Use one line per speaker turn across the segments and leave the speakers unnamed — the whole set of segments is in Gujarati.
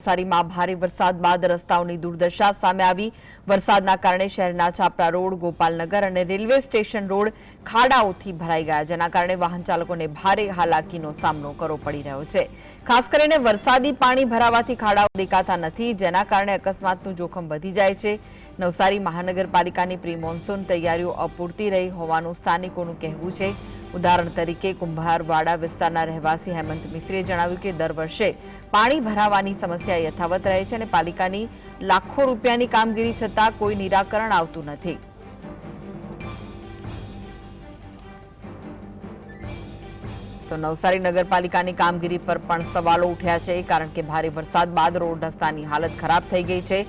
નવસારીમાં ભારે વરસાદ બાદ રસ્તાઓની દુર્દશા સામે આવી. વરસાદના કારણે શહેરના છાપરા રોડ, ગોપાલનગર અને રેલવે સ્ટેશન રોડ ખાડાઓથી ભરાઈ ગયા, જેના કારણે વાહન ચાલકોને ભારે હાલાકીનો સામનો કરવો પડી રહ્યો છે. ખાસ કરીને વરસાદી પાણી ભરાવાથી ખાડાઓ દેખાતા નથી, જેના કારણે અકસ્માતનું જોખમ વધી જાય છે. નવસારી મહાનગરપાલિકાની પ્રી મોન્સૂન તૈયારીઓ અપૂરતી રહી હોવાનું સ્થાનિકોનું કહેવું છે. ઉદાહરણ તરીકે કુંભારવાડા વિસ્તારના રહેવાસી હેમંત મિસ્ત્રીએ જણાવ્યું કે દર વર્ષે પાણી ભરાવાની સમસ્યા યથાવત રહે છે અને પાલિકાની લાખો રૂપિયાની કામગીરી છતાં કોઈ નિરાકરણ આવતું નથી. તો નવસારી નગરપાલિકાની કામગીરી પર પણ સવાલો ઉઠ્યા છે, કારણ કે ભારે વરસાદ બાદ રોડ રસ્તાની હાલત ખરાબ થઈ ગઈ છે.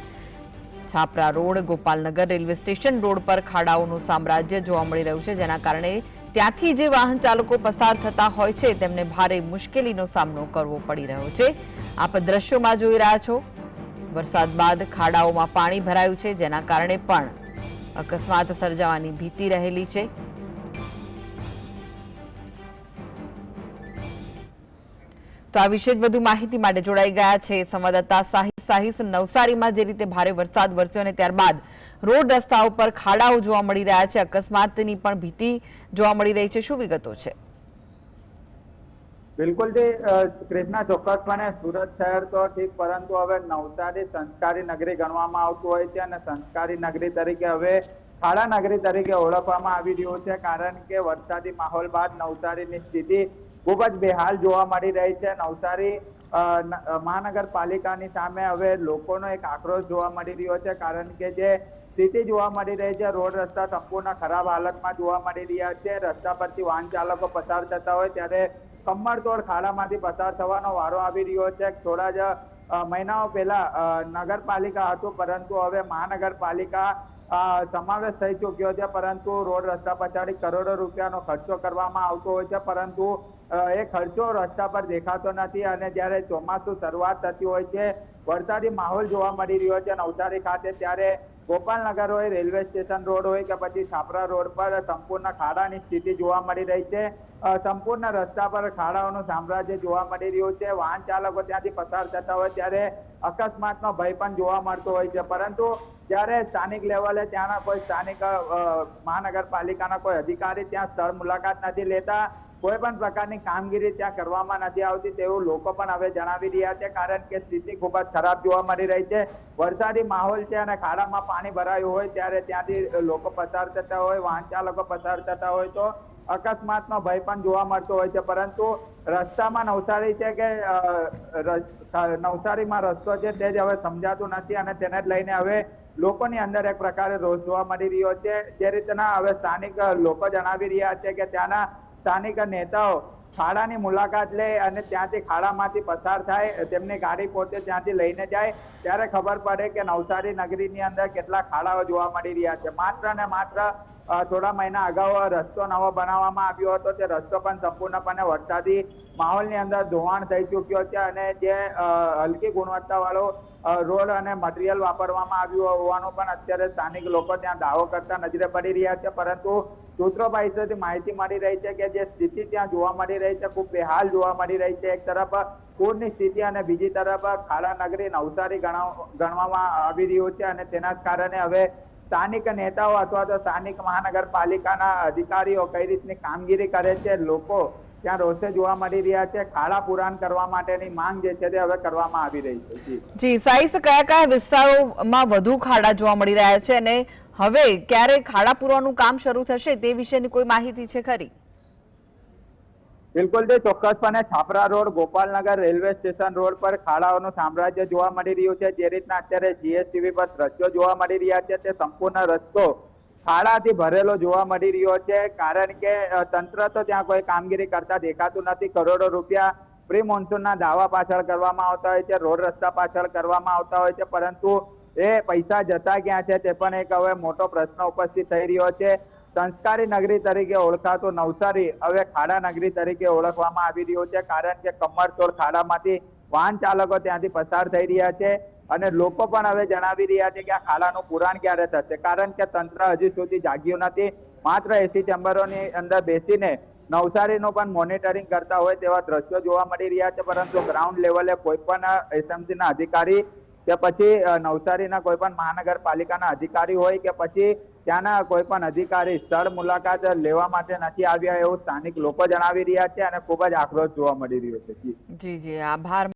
Chhapra road, Gopalnagar railway station road પર ખાડાઓનું સામ્રાજ્ય જોવા મળી રહ્યું છે, જેના કારણે ત્યાંથી જે વાહન ચાલકો પસાર થતા હોય છે, તેમને ભારે મુશ્કેલીનો સામનો કરવો પડી રહ્યો છે. આપ દ્રશ્યોમાં જોઈ રહ્યા છો, વરસાદ બાદ ખાડાઓમાં પાણી ભરાયું છે, જેના કારણે પણ અકસ્માત સર્જાવાની ભીતિ રહેલી છે. તો આ વિશે વધુ માહિતી માટે જોડાઈ ગયા છે સંવાદદાતા સાહિસ નવસારીમાં, જે રીતે ભારે વરસાદ વરસ્યો અને ત્યારબાદ રોડ રસ્તા ઉપર ખાડાઓ જોવા મળી રહ્યા છે. અકસ્માતની પણ ભીતિ જોવા મળી રહી છે. શું વિગતો છે?
બિલકુલ જે કૃષ્ણા ચોક્કસપણે સુરત શહેર તો ઠીક, પરંતુ હવે નવસારી સંસ્કારી નગરી ગણવામાં આવતું હોય છે અને સંસ્કારી નગરી તરીકે હવે ખાડા નગરી તરીકે ઓળખવામાં આવી રહ્યું છે, કારણ કે વરસાદી માહોલ બાદ નવસારીની સ્થિતિ ખૂબ જ બેહાલ જોવા મળી રહી છે. નવસારી મહાનગરપાલિકાની સામે હવે લોકોનો એક આક્રોશ જોવા મળી રહ્યો છે. કારણ કે જે સ્થિતિ જોવા મળી રહી છે, રોડ રસ્તા સંપૂર્ણ ખરાબ હાલતમાં જોવા મળી રહ્યા છે. રસ્તા પરથી વાહન ચાલકો પસાર થતા હોય ત્યારે કમરતોડ ખાડામાંથી પસાર થવાનો વારો આવી રહ્યો છે. થોડા જ મહિનાઓ પહેલા નગરપાલિકા હતું, પરંતુ હવે મહાનગરપાલિકા સમાવેશ થઈ ચૂક્યો છે, પરંતુ રોડ રસ્તા પછાડી કરોડો રૂપિયાનો ખર્ચો કરવામાં આવતો હોય છે, પરંતુ એ ખર્ચો રસ્તા પર દેખાતો નથી અને જ્યારે ચોમાસું શરૂઆત થતી હોય છે, વરસાદી માહોલ જોવા મળી રહ્યો છે, નવસારી ખાતે ત્યારે ગોપાલનગર હોય, રેલવે સ્ટેશન રોડ હોય કે પછી છાપરા રોડ પર સંપૂર્ણ ખાડાની સ્થિતિ જોવા મળી રહી છે. સંપૂર્ણ રસ્તા પર ખાડાઓનું સામ્રાજ્ય જોવા મળી રહ્યું છે. વાહન ચાલકો ત્યાંથી પસાર થતા હોય, ત્યારે અકસ્માતનો ભય પણ જોવા મળતો હોય છે, પરંતુ જ્યારે સ્થાનિક લેવલે ત્યાંના કોઈ સ્થાનિક મહાનગરપાલિકાના કોઈ અધિકારી ત્યાં સ્થળ મુલાકાત નથી લેતા, કોઈ પણ પ્રકારની કામગીરી ત્યાં કરવામાં નથી આવતી તેવું લોકો પણ હવે જણાવી રહ્યા છે. કારણ કે સ્થિતિ ખૂબ જ ખરાબ જોવા મળી રહી છે. વરસાદી માહોલ છે અને ખાડામાં પાણી ભરાયું હોય ત્યારે ત્યાંથી લોકો પસાર થતા હોય, વાહન ચાલકો પસાર થતા હોય તો અકસ્માતનો ભય પણ જોવા મળતો હોય છે. પરંતુ રસ્તામાં નવસારી છે કે નવસારીમાં રસ્તો છે તે જ હવે સમજાતું નથી અને તેને લઈને હવે લોકોની અંદર એક પ્રકારે રોષ જોવા મળી રહ્યો છે. જે રીતના હવે સ્થાનિક લોકો જણાવી રહ્યા છે કે ત્યાંના સ્થાનિક નેતાઓ ખાડાની મુલાકાત લે અને ત્યાંથી ખાડામાંથી પસાર થાય, તેમની ગાડી પોતે ત્યાંથી લઈને જાય. ત્યારે ખબર પડે કે નવસારી નગરીની અંદર કેટલા ખાડાઓ જોવા મળી રહ્યા છે. માત્ર ને માત્ર થોડા મહિના અગાઉ રસ્તો નવો બનાવવામાં આવ્યો હતો. તે રસ્તો પણ સંપૂર્ણપણે વરસાદી માહોલની અંદર ધોવાણ થઈ ચૂક્યો છે અને જે હલકી ગુણવત્તાવાળો રોડ અને મટીરિયલ વાપરવામાં આવ્યું હોવાનું પણ અત્યારે સ્થાનિક લોકો ત્યાં દાવો કરતા નજરે પડી રહ્યા છે. પરંતુ સૂત્રો પાસેથી માહિતી મળી રહી છે કે જે સ્થિતિ ત્યાં જોવા મળી રહી છે, ખૂબ બેહાલ જોવા મળી રહી છે. એક તરફ પૂરની સ્થિતિ અને બીજી તરફ ખાડા નગરી નવસારી ગણાવ- ગણવામાં આવી રહ્યું છે અને તેના કારણે હવે સ્થાનિક નેતાઓ અથવા તો સ્થાનિક મહાનગરપાલિકાના અધિકારીઓ કઈ રીતની કામગીરી કરે છે, લોકો ત્યાં રોષે જોવા મળી રહ્યા છે, કાળા પુરાણ કરવા માટેની માંગ જે છે તે હવે કરવામાં આવી રહી છે જી.
સાઈસ કયા કયા વિસ્તારોમાં વધુ ખાડા જોવા મળી રહ્યા છે અને હવે ક્યારે ખાડા પૂરવાનું કામ શરૂ થશે તે વિશેની કોઈ માહિતી છે ખરી
બિલકુલ તે ચોક્કસપણે Chhapra road, Gopalnagar railway station road પર ખાડાઓનું સામ્રાજ્ય જોવા મળી રહ્યું છે. જે રીતના અત્યારે જીએસટીવી પર દ્રશ્યો જોવા મળી રહ્યા છે તે સંપૂર્ણ રસ્તો ખાડાથી ભરેલો જોવા મળી રહ્યો છે. કારણ કે તંત્ર તો ત્યાં કોઈ કામગીરી કરતા દેખાતું નથી. કરોડો રૂપિયા પ્રી મોન્સૂનના દાવા પાછળ કરવામાં આવતા હોય છે, રોડ રસ્તા પાછળ કરવામાં આવતા હોય છે, પરંતુ એ પૈસા જતા ક્યાં છે તે પણ એક હવે મોટો પ્રશ્ન ઉપસ્થિત થઈ રહ્યો છે. સંસ્કારી નગરી તરીકે ઓળખાતું નવસારી, હવે ખાડા નગરી તરીકે ઓળખવામાં આવી રહ્યું છે, કારણ કે કમરતોડ ખાડામાંથી વાહન ચાલકો ત્યાંથી પસાર થઈ રહ્યા છે અને લોકો પણ હવે જણાવી રહ્યા છે કે આ ખાડાનું પુરાણ ક્યારે થશે? કારણ કે તંત્ર હજી સુધી જાગ્યું નથી. માત્ર એસી ચેમ્બરોની અંદર બેસીને નવસારીનું પણ મોનિટરિંગ કરતા હોય તેવા દ્રશ્યો જોવા મળી રહ્યા છે, પરંતુ ગ્રાઉન્ડ લેવલે કોઈ પણ એસએમસીના અધિકારી કે પછી નવસારીના કોઈ પણ મહાનગરપાલિકાના અધિકારી હોય કે પછી ત્યાંના કોઈ પણ અધિકારી સ્થળ મુલાકાત લેવા માટે નથી આવ્યા એવું સ્થાનિક લોકો જણાવી રહ્યા છે અને ખૂબ જ આક્રોશ જોવા મળી રહ્યો છે.
જી. જી આભાર.